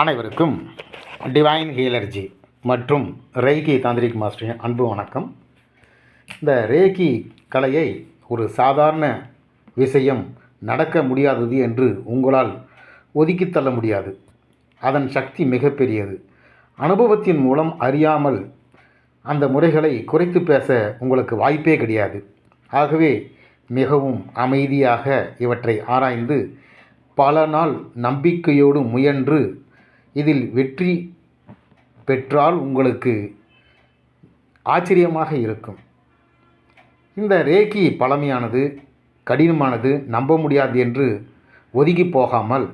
அனைவருக்கும் டிவைன் ஹீலர்ஜி மற்றும் ரேகி தாந்திரிக் மாஸ்டரின் அன்பு வணக்கம். இந்த ரேகி கலையை ஒரு சாதாரண விஷயம் நடக்க முடியாதது என்று உங்களால் ஒதுக்கித்தள்ள முடியாது. அதன் சக்தி மிகப்பெரியது அனுபவத்தின் மூலம் அறியாமல் அந்த முறைகளை குறைத்து பேச உங்களுக்கு வாய்ப்பே கிடையாது. ஆகவே மிகவும் அமைதியாக இவற்றை ஆராய்ந்து பல நாள் நம்பிக்கையோடு முயன்று இதில் வெற்றி பெற்றால் உங்களுக்கு ஆச்சரியமாக இருக்கும். இந்த ரேக்கி பழமையானது கடினமானது நம்ப முடியாது என்று ஒதுங்கி போகாமல்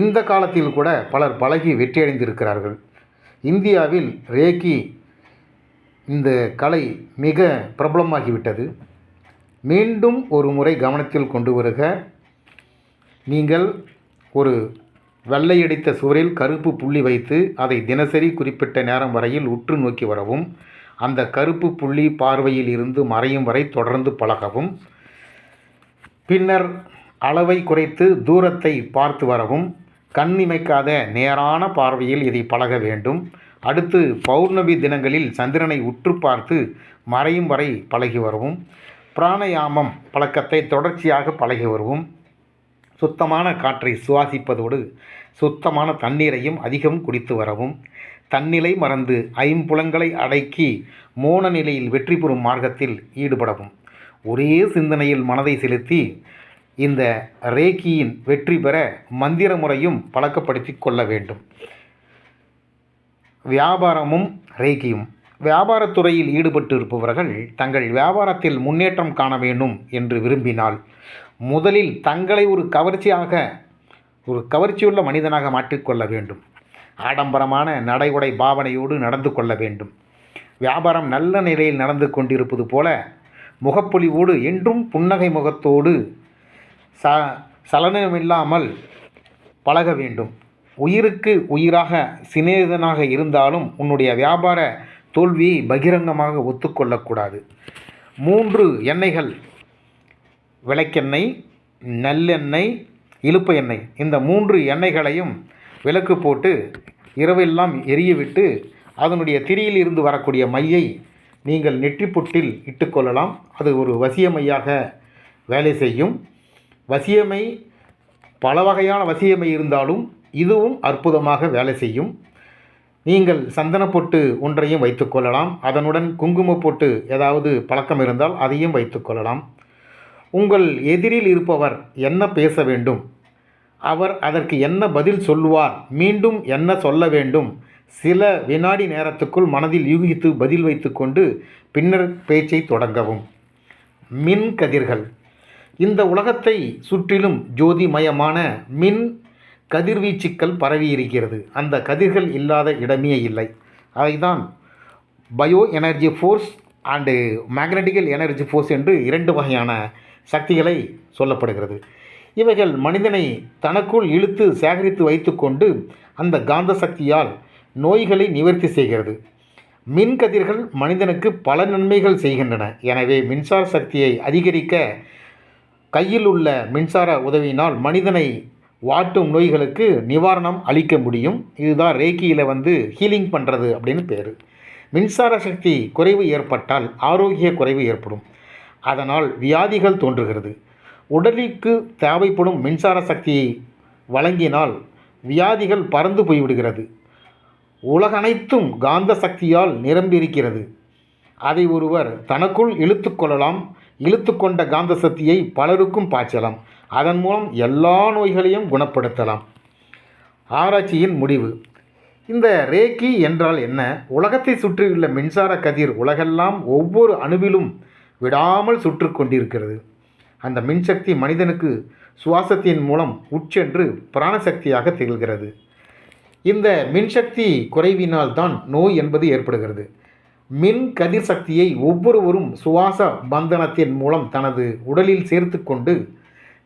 இந்த காலத்தில் கூட பலர் பழகி வெற்றியடைந்திருக்கிறார்கள். இந்தியாவில் ரேக்கி இந்த கலை மிக பிரபலமாகிவிட்டது. மீண்டும் ஒரு முறை கவனத்தில் கொண்டு வருக. நீங்கள் ஒரு வெள்ளையடித்த சுவரில் கருப்பு புள்ளி வைத்து அதை தினசரி குறிப்பிட்ட நேரம் வரையில் உற்று நோக்கி வரவும் அந்த கருப்பு புள்ளி பார்வையில் இருந்து மறையும் வரை தொடர்ந்து பழகவும் பின்னர் அளவை குறைத்து தூரத்தை பார்த்து வரவும் கண்ணிமைக்காத நேரான பார்வையில் இதை பழக வேண்டும். அடுத்து பௌர்ணமி தினங்களில் சந்திரனை உற்று பார்த்து மறையும் வரை பழகி வரவும் பிராணயாமம் பழக்கத்தை தொடர்ச்சியாக பழகி வருவோம் சுத்தமான காற்றை சுவாசிப்பதோடு சுத்தமான தண்ணீரையும் அதிகம் குடித்து வரவும் தன்னிலை மறந்து ஐம்புலங்களை அடக்கி மோன நிலையில் வெற்றி பெறும் மார்க்கத்தில் ஈடுபடவும். ஒரே சிந்தனையில் மனதை செலுத்தி இந்த ரேக்கியின் வெற்றி பெற மந்திர முறையும் பழக்கப்படுத்தி கொள்ள வேண்டும். வியாபாரமும் ரேக்கியும். வியாபாரத்துறையில் ஈடுபட்டு இருப்பவர்கள் தங்கள் வியாபாரத்தில் முன்னேற்றம் காண வேண்டும் என்று விரும்பினால் முதலில் தங்களை ஒரு கவர்ச்சியாக ஒரு கவர்ச்சியுள்ள மனிதனாக மாற்றிக்கொள்ள வேண்டும். ஆடம்பரமான நடை உடை பாவனையோடு நடந்து கொள்ள வேண்டும். வியாபாரம் நல்ல நிலையில் நடந்து கொண்டிருப்பது போல முகப்பொலிவோடு என்றும் புன்னகை முகத்தோடு ச சலனமில்லாமல் பழக வேண்டும். உயிருக்கு உயிராக சிநேகிதனாக இருந்தாலும் உன்னுடைய வியாபார தோல்வியை பகிரங்கமாக ஒத்துக்கொள்ளக்கூடாது. மூன்று எண்ணெய்கள். விளக்கெண்ணெய் நல்லெண்ணெய் இழுப்பு எண்ணெய் இந்த மூன்று எண்ணெய்களையும் விளக்கு போட்டு இரவெல்லாம் எரியவிட்டு அதனுடைய திரியில் இருந்து வரக்கூடிய மையை நீங்கள் நெற்றிப்புட்டில் இட்டுக்கொள்ளலாம் அது ஒரு வசியமையாக வேலை செய்யும். வசியமை பல வகையான வசியமை இருந்தாலும் இதுவும் அற்புதமாக வேலை செய்யும். நீங்கள் சந்தனப்பொட்டு ஒன்றையும் வைத்துக்கொள்ளலாம் அதனுடன் குங்குமப்பொட்டு ஏதாவது பழக்கம் இருந்தால் அதையும் வைத்துக்கொள்ளலாம் உங்கள் எதிரில் இருப்பவர் என்ன பேச வேண்டும்? அவர் அதற்கு என்ன பதில் சொல்லுவார்? மீண்டும் என்ன சொல்ல வேண்டும்? சில வினாடி நேரத்துக்குள் மனதில் யூகித்து பதில் வைத்துக்கொண்டு பின்னர் பேச்சை தொடங்கவும். மின் கதிர்கள். இந்த உலகத்தை சுற்றிலும் ஜோதிமயமான மின் கதிர்வீச்சுக்கள் பரவி இருக்கிறது அந்த கதிர்கள் இல்லாத இடமே இல்லை. அதைதான் bio energy force and magnetical energy force என்று இரண்டு வகையான சக்திகளை சொல்லப்படுகிறது. இவைகள் மனிதனை தனக்குள் இழுத்து சேகரித்து வைத்துக்கொண்டு அந்த காந்த சக்தியால் நோய்களை நிவர்த்தி செய்கிறது. மின் கதிர்கள் மனிதனுக்கு பல நன்மைகள் செய்கின்றன. எனவே மின்சார சக்தியை அதிகரிக்க கையில் உள்ள மின்சார உதவியினால் மனிதனை வாட்டும் நோய்களுக்கு நிவாரணம் அளிக்க முடியும். இதுதான் ரேக்கியில் வந்து ஹீலிங் பண்ணுறது அப்படின்னு பேர். மின்சார சக்தி குறைவு ஏற்பட்டால் ஆரோக்கிய குறைவு ஏற்படும். அதனால் வியாதிகள் தோன்றுகிறது. உடலுக்கு தேவைப்படும் மின்சார சக்தியை வழங்கினால் வியாதிகள் பறந்து போய்விடுகிறது. உலகனைத்தும் காந்த சக்தியால் நிரம்பியிருக்கிறது. அதை ஒருவர் தனக்குள் இழுத்து கொள்ளலாம். இழுத்து கொண்ட காந்த சக்தியை பலருக்கும் பாய்ச்சலாம். அதன் மூலம் எல்லா நோய்களையும் குணப்படுத்தலாம். ஆராய்ச்சியின் முடிவு. இந்த ரேக்கி என்றால் என்ன? உலகத்தை சுற்றியுள்ள மின்சார கதிர் உலகெல்லாம் ஒவ்வொரு அணுவிலும் விடாமல் சுற்று கொண்டிருக்கிறது. அந்த மின்சக்தி மனிதனுக்கு சுவாசத்தின் மூலம் உட்சென்று பிராணசக்தியாக திகழ்கிறது. இந்த மின்சக்தி குறைவினால் தான் நோய் என்பது ஏற்படுகிறது. மின் கதிர் சக்தியை ஒவ்வொருவரும் சுவாச பந்தனத்தின் மூலம் தனது உடலில் சேர்த்து கொண்டு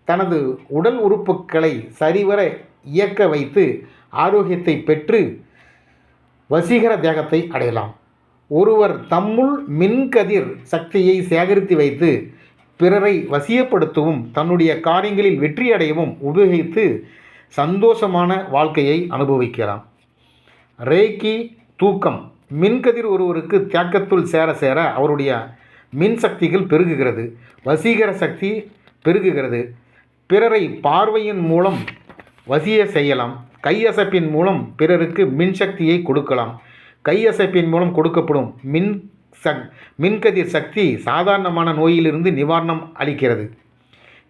தனது உடல் உறுப்புகளை சரிவர இயக்க வைத்து ஆரோக்கியத்தை பெற்று வசீகர தேகத்தை அடையலாம். ஒருவர் தம்முள் மின்கதிர் சக்தியை சேகரித்து வைத்து பிறரை வசியப்படுத்தவும் தன்னுடைய காரியங்களில் வெற்றியடையவும் உபயோகித்து சந்தோஷமான வாழ்க்கையை அனுபவிக்கலாம். ரேக்கி தூக்கம். மின்கதிர் ஒருவருக்கு தேக்கத்துள் சேர சேர அவருடைய மின் சக்திகள் பெருகுகிறது. வசீகர சக்தி பெருகுகிறது. பிறரை பார்வையின் மூலம் வசிய செய்யலாம். கையசப்பின் மூலம் பிறருக்கு மின்சக்தியை கொடுக்கலாம். கையசைப்பின் மூலம் கொடுக்கப்படும் மின் சக் மின்கதிர் சக்தி சாதாரணமான நோயிலிருந்து நிவாரணம் அளிக்கிறது.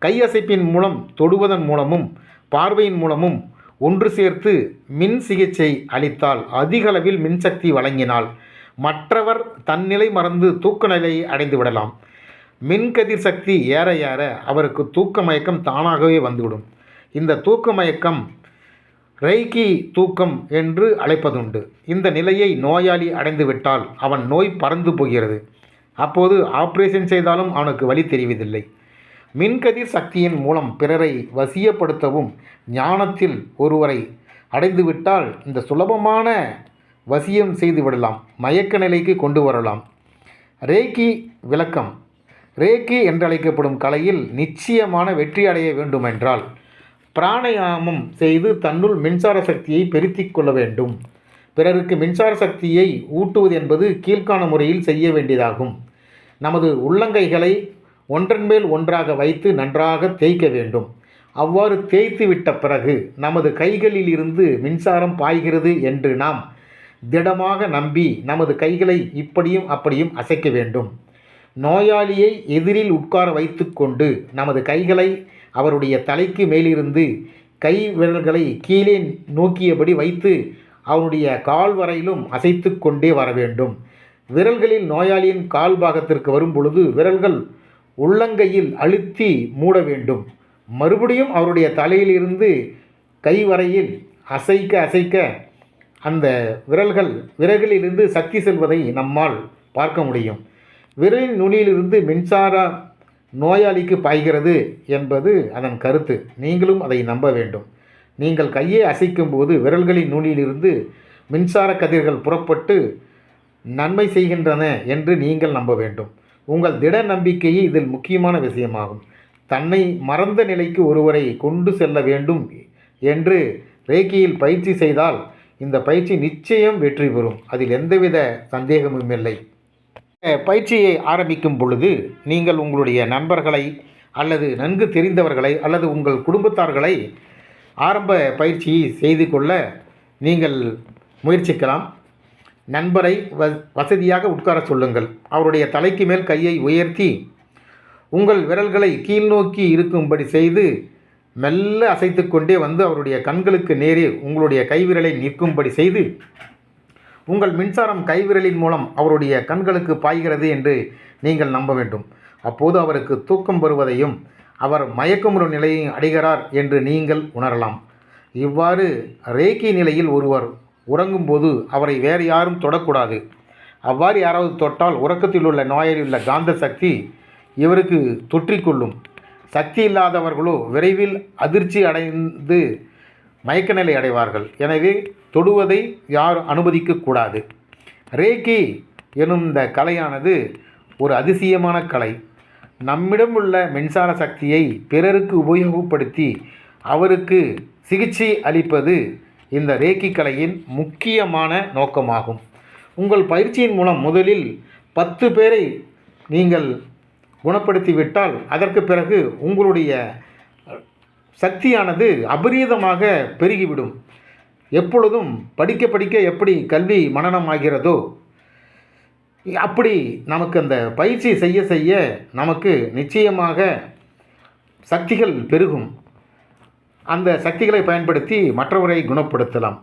கையசைப்பின் மூலம் தொடுவதன் மூலமும் பார்வையின் மூலமும் ஒன்று சேர்த்து மின் சிகிச்சை அளித்தால் அதிகளவில் மின்சக்தி வழங்கினால் மற்றவர் தன்னிலை மறந்து தூக்க நிலையை அடைந்து விடலாம். மின்கதிர் சக்தி ஏற ஏற அவருக்கு தூக்க மயக்கம் தானாகவே வந்துவிடும். இந்த தூக்க மயக்கம் ரெய்கி தூக்கம் என்று அழைப்பதுண்டு. இந்த நிலையை நோயாளி அடைந்துவிட்டால் அவன் நோய் பறந்து போகிறது. அப்போது ஆப்ரேஷன் செய்தாலும் அவனுக்கு வழி தெரிவதில்லை. மின்கதிர் சக்தியின் மூலம் பிறரை வசியப்படுத்தவும் ஞானத்தில் ஒருவரை அடைந்துவிட்டால் இந்த சுலபமான வசியம் செய்து விடலாம் மயக்க நிலைக்கு கொண்டு வரலாம். ரேக்கி விளக்கம். ரேக்கி என்றழைக்கப்படும் கலையில் நிச்சயமான வெற்றி அடைய வேண்டுமென்றால் பிராணயாமம் செய்து தன்னுள் மின்சார சக்தியை பெருத்திக் கொள்ள வேண்டும். பிறருக்கு மின்சார சக்தியை ஊட்டுவது என்பது கீழ்காண முறையில் செய்ய வேண்டியதாகும். நமது உள்ளங்கைகளை ஒன்றன் மேல் ஒன்றாக வைத்து நன்றாக தேய்க்க வேண்டும். அவ்வாறு தேய்த்து விட்ட பிறகு நமது கைகளில் இருந்து மின்சாரம் பாய்கிறது என்று நாம் திடமாக நம்பி நமது கைகளை இப்படியும் அப்படியும் அசைக்க வேண்டும். நோயாளியை எதிரில் உட்கார வைத்துக்கொண்டு நமது கைகளை அவருடைய தலைக்கு மேலிருந்து கை விரல்களை கீழே நோக்கியபடி வைத்து அவனுடைய கால் வரையிலும் அசைத்து கொண்டே வர வேண்டும். விரல்களில் நோயாளியின் கால் பாகத்திற்கு வரும் பொழுது விரல்கள் உள்ளங்கையில் அழுத்தி மூட வேண்டும். மறுபடியும் அவருடைய தலையிலிருந்து கை வரையில் அசைக்க அசைக்க அந்த விரல்கள் விரல்களிலிருந்து சக்தி செல்வதை நம்மால் பார்க்க முடியும். விரலின் நுனியிலிருந்து மின்சார நோயாளிக்கு பாய்கிறது என்பது அதன் கருத்து. நீங்களும் அதை நம்ப வேண்டும். நீங்கள் கையை அசைக்கும் போது விரல்களின் நூலிலிருந்து மின்சார கதிர்கள் புறப்பட்டு நன்மை செய்கின்றன என்று நீங்கள் நம்ப வேண்டும். உங்கள் திட நம்பிக்கையே இதில் முக்கியமான விஷயமாகும். தன்னை மறந்த நிலைக்கு ஒருவரை கொண்டு செல்ல வேண்டும் என்று ரேக்கியில் பயிற்சி செய்தால் இந்த பயிற்சி நிச்சயம் வெற்றி பெறும். அதில் எந்தவித சந்தேகமும் இல்லை. பயிற்சியை ஆரம்பிக்கும் பொழுது நீங்கள் உங்களுடைய நண்பர்களை அல்லது நன்கு தெரிந்தவர்களை அல்லது உங்கள் குடும்பத்தார்களை ஆரம்ப பயிற்சியை செய்து கொள்ள நீங்கள் முயற்சிக்கலாம். நண்பரை வ வசதியாக உட்கார சொல்லுங்கள். அவருடைய தலைக்கு மேல் கையை உயர்த்தி உங்கள் விரல்களை கீழ்நோக்கி இருக்கும்படி செய்து மெல்ல அசைத்து கொண்டே வந்து அவருடைய கண்களுக்கு நேரே உங்களுடைய கைவிரலை நிற்கும்படி செய்து உங்கள் மின்சாரம் கைவிரலின் மூலம் அவருடைய கண்களுக்கு பாய்கிறது என்று நீங்கள் நம்ப வேண்டும். அப்போது அவருக்கு தூக்கம் வருவதையும் அவர் மயக்கமுறு நிலையை அடைகிறார் என்று நீங்கள் உணரலாம். இவ்வாறு ரேக்கி நிலையில் ஒருவர் உறங்கும்போது அவரை வேறு யாரும் தொடக்கூடாது. அவ்வாறு யாராவது தொட்டால் உறக்கத்தில் உள்ள நோயில் உள்ள காந்த சக்தி இவருக்கு தொற்றிக்கொள்ளும். சக்தி இல்லாதவர்களோ விரைவில் அதிர்ச்சி அடைந்து மயக்க நிலை அடைவார்கள். எனவே தொடுவதை யாரும் அனுமதிக்கக்கூடாது? ரேக்கி எனும் இந்த கலையானது ஒரு அதிசயமான கலை. நம்மிடம் உள்ள மின்சார சக்தியை பிறருக்கு உபயோகப்படுத்தி அவருக்கு சிகிச்சை அளிப்பது இந்த ரேக்கி கலையின் முக்கியமான நோக்கமாகும். உங்கள் பயிற்சியின் மூலம் முதலில் பத்து பேரை நீங்கள் குணப்படுத்திவிட்டால் அதற்கு பிறகு உங்களுடைய சக்தியானது அபரீதமாக பெருகிவிடும். எப்பொழுதும் படிக்க படிக்க எப்படி கல்வி மனனம் ஆகிறதோ அப்படி நமக்கு அந்த பயிற்சி செய்ய செய்ய நமக்கு நிச்சயமாக சக்திகள் பெருகும். அந்த சக்திகளை பயன்படுத்தி மற்றவரை குணப்படுத்தலாம்.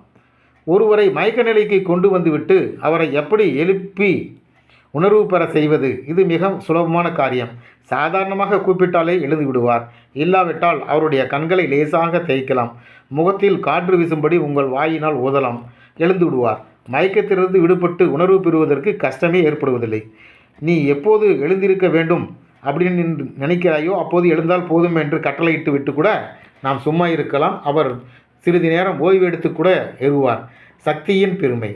ஒருவரை மயக்க நிலைக்கு கொண்டு வந்துவிட்டு அவரை எப்படி எழுப்பி உணர்வு பெற செய்வது? இது மிக சுலபமான காரியம். சாதாரணமாக கூப்பிட்டாலே எழுதி விடுவார் இல்லாவிட்டால் அவருடைய கண்களை லேசாக தேய்க்கலாம். முகத்தில் காற்று வீசும்படி உங்கள் வாயினால் ஊதலாம். எழுந்து விடுவார் மயக்கத்திலிருந்து விடுபட்டு உணர்வு பெறுவதற்கு கஷ்டமே ஏற்படுவதில்லை. நீ எப்போது எழுந்திருக்க வேண்டும்? அப்படின்னு நினைக்கிறாயோ அப்போது எழுந்தால் போதும் என்று கட்டளையிட்டு விட்டு கூட நாம் சும்மா இருக்கலாம். அவர் சிறிது நேரம் ஓய்வு எடுத்து கூட எழுவார் சக்தியின் பெருமை.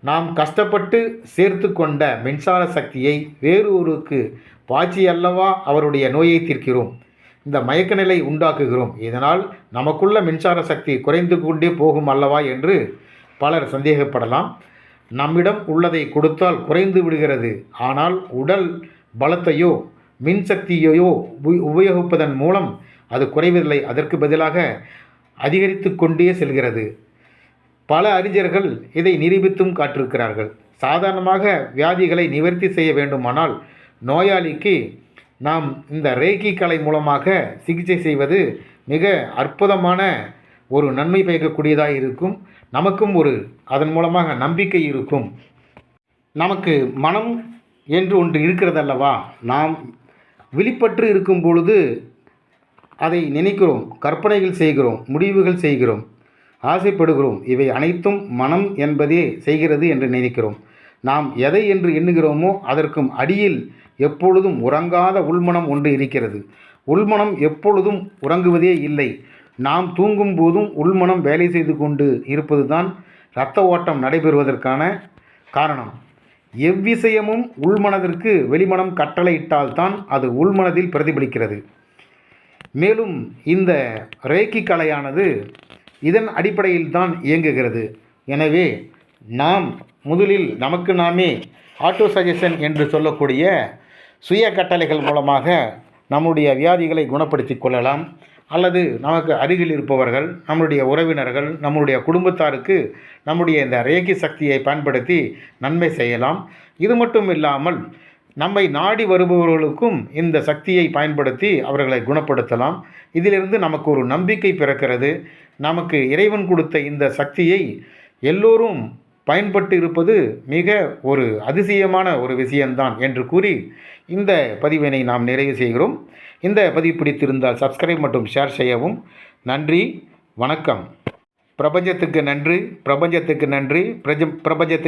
நாம் கஷ்டப்பட்டு சேர்த்து கொண்ட மின்சார சக்தியை வேறு ஒருக்கு பாய்ச்சி அல்லவா அவருடைய நோயை தீர்க்கிறோம். இந்த மயக்க நிலை உண்டாக்குகிறோம். இதனால் நமக்குள்ள மின்சார சக்தி குறைந்து கொண்டே போகும் அல்லவா என்று பலர் சந்தேகப்படலாம். நம்மிடம் உள்ளதை கொடுத்தால் குறைந்து விடுகிறது. ஆனால் உடல் பலத்தையோ மின்சக்தியையோ உப- உபயோகிப்பதன் மூலம் அது குறைவதில்லை. அதற்கு பதிலாக அதிகரித்து கொண்டே செல்கிறது. பல அறிஞர்கள் இதை நிரூபித்தும் காட்டிருக்கிறார்கள் சாதாரணமாக வியாதிகளை நிவர்த்தி செய்ய வேண்டுமானால் நோயாளிக்கு நாம் இந்த ரேகி கலை மூலமாக சிகிச்சை செய்வது மிக அற்புதமான ஒரு நன்மை பயக்கக்கூடியதாக இருக்கும். நமக்கும் ஒரு அதன் மூலமாக நம்பிக்கை இருக்கும். நமக்கு மனம் என்று ஒன்று இருக்கிறதல்லவா? நாம் விழிப்பற்று இருக்கும் பொழுது அதை நினைக்கிறோம் கற்பனைகள் செய்கிறோம் முடிவுகள் செய்கிறோம். ஆசைப்படுகிறோம். இவை அனைத்தும் மனம் என்பதே செய்கிறது என்று நினைக்கிறோம். நாம் எதை என்று எண்ணுகிறோமோ அதற்கும் அடியில் எப்பொழுதும் உறங்காத உள்மனம் ஒன்று இருக்கிறது. உள்மனம் எப்பொழுதும் உறங்குவதே இல்லை. நாம் தூங்கும் போதும் உள்மனம் வேலை செய்து கொண்டு இருப்பதுதான் இரத்த ஓட்டம் நடைபெறுவதற்கான காரணம். எவ்விஷயமும் உள்மனதிற்கு வெளிமனம் கட்டளையிட்டால்தான் அது உள்மனதில் பிரதிபலிக்கிறது. மேலும் இந்த ரேக்கி கலையானது இதன் அடிப்படையில் தான் இயங்குகிறது. எனவே நாம் முதலில் நமக்கு நாமே ஆட்டோ சஜஷன் என்று சொல்லக்கூடிய சுய கட்டளைகள் மூலமாக நம்முடைய வியாதிகளை குணப்படுத்தி கொள்ளலாம். அல்லது நமக்கு அருகில் இருப்பவர்கள் நம்முடைய உறவினர்கள் நம்முடைய குடும்பத்தாருக்கு நம்முடைய இந்த ரேகி சக்தியை பயன்படுத்தி நன்மை செய்யலாம். இது மட்டும் இல்லாமல் நம்மை நாடி வருபவர்களுக்கும் இந்த சக்தியை பயன்படுத்தி அவர்களை குணப்படுத்தலாம். இதிலிருந்து நமக்கு ஒரு நம்பிக்கை பிறக்கிறது. நமக்கு இறைவன் கொடுத்த இந்த சக்தியை எல்லோரும் பயன்பட்டு இருப்பது மிக ஒரு அதிசயமான ஒரு விஷயம்தான் என்று கூறி இந்த பதிவினை நாம் நிறைவு செய்கிறோம். இந்த பதிவு பிடித்திருந்தால் சப்ஸ்கிரைப் மற்றும் ஷேர் செய்யவும். நன்றி வணக்கம். பிரபஞ்சத்துக்கு நன்றி பிரபஞ்சத்துக்கு நன்றி பிரஜ பிரபஞ்சத்துக்கு